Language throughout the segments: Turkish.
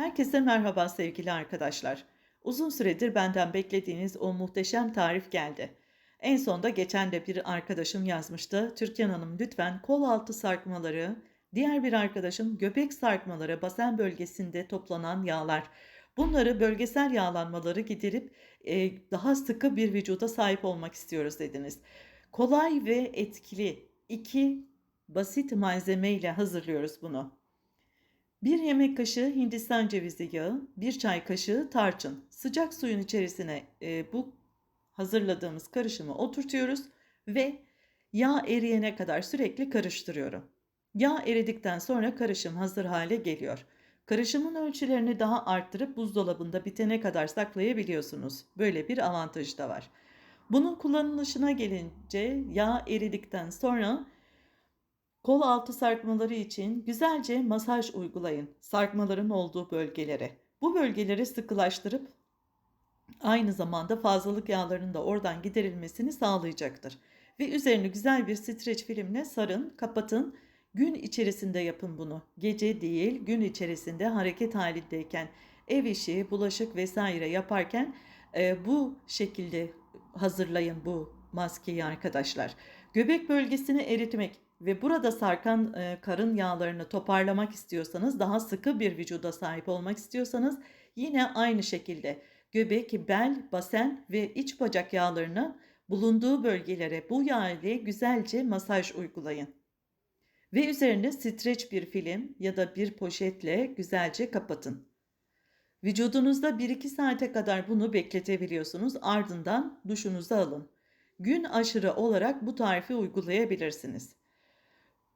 Herkese merhaba sevgili arkadaşlar. Uzun süredir benden beklediğiniz o muhteşem tarif geldi. En sonda geçen de bir arkadaşım yazmıştı. Türkan Hanım lütfen kol altı sarkmaları, diğer bir arkadaşım göbek sarkmaları, basen bölgesinde toplanan yağlar. Bunları bölgesel yağlanmaları giderip e, daha sıkı bir vücuda sahip olmak istiyoruz dediniz. Kolay ve etkili iki basit malzeme ile hazırlıyoruz bunu. 1 yemek kaşığı Hindistan cevizi yağı, 1 çay kaşığı tarçın. Sıcak suyun içerisine e, bu hazırladığımız karışımı oturtuyoruz ve yağ eriyene kadar sürekli karıştırıyorum. Yağ eridikten sonra karışım hazır hale geliyor. Karışımın ölçülerini daha arttırıp buzdolabında bitene kadar saklayabiliyorsunuz. Böyle bir avantajı da var. Bunun kullanılışına gelince yağ eridikten sonra Kol altı sarkmaları için güzelce masaj uygulayın sarkmaların olduğu bölgelere. Bu bölgeleri sıkılaştırıp aynı zamanda fazlalık yağlarının da oradan giderilmesini sağlayacaktır. Ve üzerini güzel bir streç filmle sarın, kapatın. Gün içerisinde yapın bunu. Gece değil, gün içerisinde hareket halindeyken, ev işi, bulaşık vesaire yaparken e, bu şekilde hazırlayın bu maskeyi arkadaşlar. Göbek bölgesini eritmek ve burada sarkan e, karın yağlarını toparlamak istiyorsanız, daha sıkı bir vücuda sahip olmak istiyorsanız yine aynı şekilde göbek, bel, basen ve iç bacak yağlarını bulunduğu bölgelere bu yağ ile güzelce masaj uygulayın. Ve üzerine streç bir film ya da bir poşetle güzelce kapatın. Vücudunuzda 1-2 saate kadar bunu bekletebiliyorsunuz. Ardından duşunuzu alın. Gün aşırı olarak bu tarifi uygulayabilirsiniz.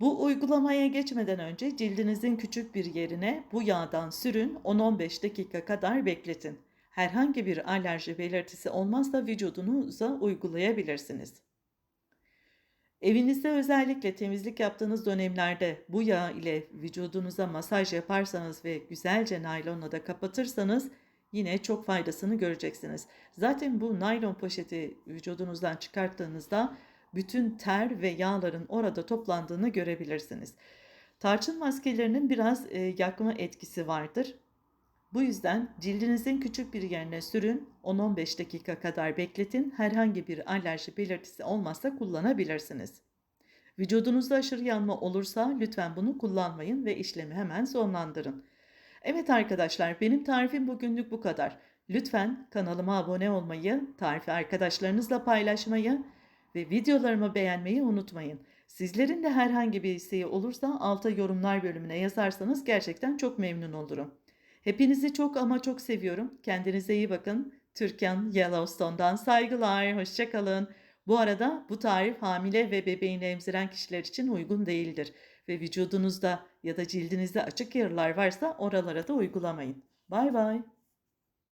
Bu uygulamaya geçmeden önce cildinizin küçük bir yerine bu yağdan sürün 10-15 dakika kadar bekletin. Herhangi bir alerji belirtisi olmazsa vücudunuza uygulayabilirsiniz. Evinizde özellikle temizlik yaptığınız dönemlerde bu yağ ile vücudunuza masaj yaparsanız ve güzelce naylonla da kapatırsanız yine çok faydasını göreceksiniz. Zaten bu naylon poşeti vücudunuzdan çıkarttığınızda bütün ter ve yağların orada toplandığını görebilirsiniz. Tarçın maskelerinin biraz e, yakma etkisi vardır. Bu yüzden cildinizin küçük bir yerine sürün, 10-15 dakika kadar bekletin. Herhangi bir alerji belirtisi olmazsa kullanabilirsiniz. Vücudunuzda aşırı yanma olursa lütfen bunu kullanmayın ve işlemi hemen sonlandırın. Evet arkadaşlar benim tarifim bugünlük bu kadar. Lütfen kanalıma abone olmayı, tarifi arkadaşlarınızla paylaşmayı ve videolarımı beğenmeyi unutmayın. Sizlerin de herhangi bir isteği olursa alta yorumlar bölümüne yazarsanız gerçekten çok memnun olurum. Hepinizi çok ama çok seviyorum. Kendinize iyi bakın. Türkan Yellowstone'dan saygılar. Hoşçakalın. Bu arada bu tarif hamile ve bebeğini emziren kişiler için uygun değildir. Ve vücudunuzda ya da cildinizde açık yaralar varsa oralara da uygulamayın. Bay bay.